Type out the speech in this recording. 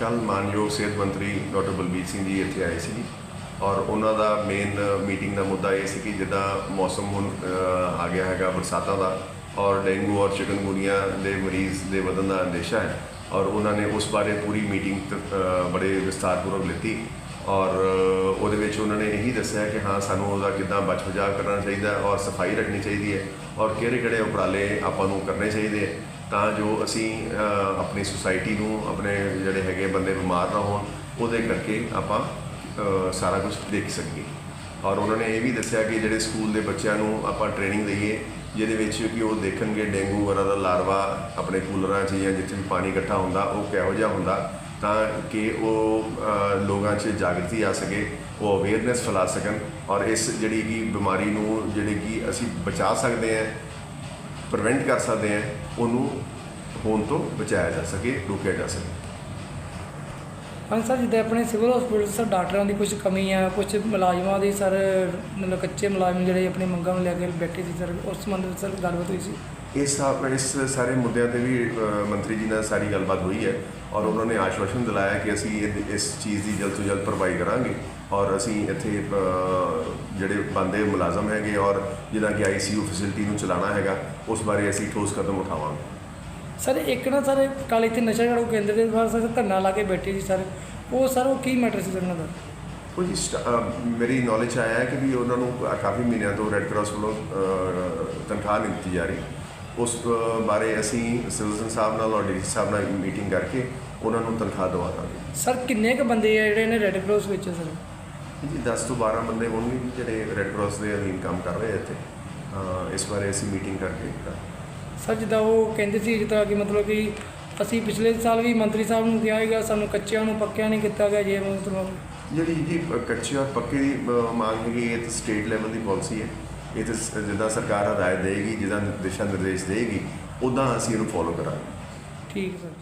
ਕੱਲ ਮਾਨਯੋਗ ਸਿਹਤ ਮੰਤਰੀ ਡਾਕਟਰ ਬਲਬੀਰ ਸਿੰਘ ਜੀ ਇੱਥੇ ਆਏ ਸੀ ਔਰ ਉਹਨਾਂ ਦਾ ਮੇਨ ਮੀਟਿੰਗ ਦਾ ਮੁੱਦਾ ਇਹ ਸੀ ਕਿ ਜਿੱਦਾਂ ਮੌਸਮ ਹੁਣ ਆ ਗਿਆ ਹੈਗਾ ਬਰਸਾਤਾਂ ਦਾ ਔਰ ਡੇਂਗੂ ਔਰ ਚਿਕਨਗੁਨੀਆ ਦੇ ਮਰੀਜ਼ ਦੇ ਵਧਣ ਦਾ ਅੰਦੇਸ਼ਾ ਹੈ ਔਰ ਉਹਨਾਂ ਨੇ ਉਸ ਬਾਰੇ ਪੂਰੀ ਮੀਟਿੰਗ ਬੜੇ ਵਿਸਤਾਰਪੂਰਵਕ ਲਿੱਤੀ ਔਰ ਉਹਦੇ ਵਿੱਚ ਉਹਨਾਂ ਨੇ ਇਹੀ ਦੱਸਿਆ ਕਿ ਹਾਂ, ਸਾਨੂੰ ਉਹਦਾ ਕਿੱਦਾਂ ਬਚ ਬਚਾਅ ਕਰਨਾ ਚਾਹੀਦਾ ਔਰ ਸਫ਼ਾਈ ਰੱਖਣੀ ਚਾਹੀਦੀ ਹੈ ਔਰ ਕਿਹੜੇ ਕਿਹੜੇ ਉਪਰਾਲੇ ਆਪਾਂ ਨੂੰ ਕਰਨੇ ਚਾਹੀਦੇ ਹੈ ਤਾਂ ਜੋ ਅਸੀਂ ਆਪਣੀ ਸੁਸਾਇਟੀ ਨੂੰ, ਆਪਣੇ ਜਿਹੜੇ ਹੈਗੇ ਬੰਦੇ ਬਿਮਾਰ ਨਾ ਹੋਣ, ਉਹਦੇ ਕਰਕੇ ਆਪਾਂ ਸਾਰਾ ਕੁਝ ਦੇਖ ਸਕੀਏ। ਔਰ ਉਹਨਾਂ ਨੇ ਇਹ ਵੀ ਦੱਸਿਆ ਕਿ ਜਿਹੜੇ ਸਕੂਲ ਦੇ ਬੱਚਿਆਂ ਨੂੰ ਆਪਾਂ ਟ੍ਰੇਨਿੰਗ ਦਈਏ, ਜਿਹਦੇ ਵਿੱਚ ਕਿ ਉਹ ਦੇਖਣਗੇ ਡੇਂਗੂ ਵਗੈਰਾ ਦਾ ਲਾਰਵਾ ਆਪਣੇ ਕੂਲਰਾਂ 'ਚ ਜਾਂ ਜਿੱਥੇ ਵੀ ਪਾਣੀ ਇਕੱਠਾ ਹੁੰਦਾ, ਉਹ ਕਿਹੋ ਜਿਹਾ ਹੁੰਦਾ। ਤਾਂ ਕਿ ਉਹ ਲੋਕਾਂ 'ਚ ਜਾਗਰਤੀ ਆ ਸਕੇ, ਉਹ ਅਵੇਅਰਨੈਸ ਫੈਲਾ ਸਕਣ ਔਰ ਇਸ ਜਿਹੜੀ ਕਿ ਬਿਮਾਰੀ ਨੂੰ ਜਿਹੜੀ ਕਿ ਅਸੀਂ ਬਚਾ ਸਕਦੇ ਹਾਂ ਪ੍ਰੀਵੈਂਟ ਕਰ ਸਕਦੇ ਹਾਂ, ਉਹਨੂੰ ਹੋਣ ਤੋਂ ਬਚਾਇਆ ਜਾ ਸਕੇ, ਰੋਕਿਆ ਜਾ ਸਕੇ। ਹਾਂ ਸਰ, ਜਿੱਦਾਂ ਆਪਣੇ ਸਿਵਲ ਹਸਪੀਟਲ ਸਰ ਡਾਕਟਰਾਂ ਦੀ ਕੁਝ ਕਮੀ ਆ ਕੁਝ ਮੁਲਾਜ਼ਮਾਂ ਦੀ ਸਰ, ਮਤਲਬ ਕੱਚੇ ਮੁਲਾਜ਼ਮ ਜਿਹੜੇ ਆਪਣੀ ਮੰਗਾਂ ਨੂੰ ਲੈ ਕੇ ਬੈਠੇ ਸੀ ਸਰ, ਉਸ ਸੰਬੰਧ ਵਿੱਚ ਸਰ ਗੱਲਬਾਤ ਹੋਈ ਸੀ। ਇਸ ਸਾ- ਇਸ ਸਾਰੇ ਮੁੱਦਿਆਂ ਤੇ ਵੀ ਅ, ਮੰਤਰੀ ਜੀ ਨਾਲ ਸਾਰੀ ਗੱਲਬਾਤ ਹੋਈ ਹੈ ਔਰ ਉਹਨਾਂ ਨੇ ਆਸ਼ਵਾਸਨ ਦਿਲਾਇਆ ਕਿ ਅਸੀਂ ਇਹ- ਇਸ ਚੀਜ਼ ਦੀ ਜਲਦ ਤੋਂ ਜਲਦ ਭਰਪਾਈ ਕਰਾਂਗੇ ਔਰ ਅਸੀਂ ਇੱਥੇ ਅ, ਜਿਹੜੇ ਬੰਦੇ ਮੁਲਾਜ਼ਮ ਹੈਗੇ ਔਰ ਜਿੱਦਾਂ ਕਿ ਆਈਸੀਯੂ ਫੈਸਿਲਿਟੀ ਨੂੰ ਚਲਾਉਣਾ ਹੈਗਾ ਉਸ ਬਾਰੇ ਅਸੀਂ ਠੋਸ ਕਦਮ ਉਠਾਵਾਂਗੇ। ਸਰ ਇੱਕ ਨਾ ਸਰ ਕੱਲ੍ਹ ਇੱਥੇ ਨਸ਼ਾ ਛਡਾਊ ਕੇਂਦਰ ਦੇ ਬਾਹਰ ਸਰ ਧਰਨਾ ਲਾ ਕੇ ਬੈਠੇ ਸੀ ਸਰ ਉਹ ਸਰ ਉਹ ਕੀ ਮੈਟਰ ਸੀ ਸਰ ਉਹਨਾਂ ਦਾ? ਉਹ ਜੀ ਸਟ- ਮੇਰੀ ਨੌਲੇਜ ਆਇਆ ਹੈ ਕਿ ਵੀ ਉਹਨਾਂ ਨੂੰ ਕਾਫੀ ਮਹੀਨਿਆਂ ਤੋਂ ਰੈੱਡ ਕਰਾਸ ਵੱਲੋਂ ਤਨਖਾਹ ਨਹੀਂ ਦਿੱਤੀ ਜਾ ਰਹੀ। ਉਸ ਬਾਰੇ ਅਸੀਂ ਸਿਵਲਸਨ ਸਾਹਿਬ ਨਾਲ ਔਰ ਡੀਸੀ ਸਾਹਿਬ ਨਾਲ ਮੀਟਿੰਗ ਕਰਕੇ ਉਹਨਾਂ ਨੂੰ ਤਨਖਾਹ ਦਵਾ ਦਾਂਗੇ ਸਰ ਕਿੰਨੇ ਕੁ ਬੰਦੇ ਆ ਜਿਹੜੇ ਨੇ ਰੈੱਡ ਕਰਾਸ ਵਿੱਚ ਸਰ? ਜੀ 10 ਤੋਂ 12 ਬੰਦੇ ਹੋਣਗੇ ਜਿਹੜੇ ਰੈੱਡ ਕਰਾਸ ਦੇ ਅਧੀਨ ਕੰਮ ਕਰ ਰਹੇ ਇੱਥੇ। ਇਸ ਬਾਰੇ ਅਸੀਂ ਮੀਟਿੰਗ ਕਰਕੇ। ਸਰ ਜਿੱਦਾਂ ਉਹ ਕਹਿੰਦੇ ਸੀ ਜਿੱਦਾਂ ਕਿ ਮਤਲਬ ਕਿ ਅਸੀਂ ਪਿਛਲੇ ਸਾਲ ਵੀ ਮੰਤਰੀ ਸਾਹਿਬ ਨੂੰ ਕਿਹਾ ਹੈਗਾ ਸਾਨੂੰ ਕੱਚਿਆਂ ਨੂੰ ਪੱਕਿਆਂ ਨਹੀਂ ਕੀਤਾ ਗਿਆ ਜੇ ਮਤਲਬ। ਜਿਹੜੀ ਜੀ ਕੱਚੇ ਔਰ ਪੱਕੇ ਦੀ ਮੰਗ ਹੈਗੀ ਇਹ ਤਾਂ ਸਟੇਟ ਲੈਵਲ ਦੀ ਪਾਲਿਸੀ ਹੈ। ਇਹ ਤਾਂ ਜਿੱਦਾਂ ਸਰਕਾਰ ਹਦਾਇਤ ਦੇਗੀ ਜਿੱਦਾਂ ਦਿਸ਼ਾ ਨਿਰਦੇਸ਼ ਦੇਗੀ ਉਦਾਂ ਅਸੀਂ ਇਹਨੂੰ ਫੋਲੋ ਕਰਾਂਗੇ। ਠੀਕ ਹੈ ਸਰ।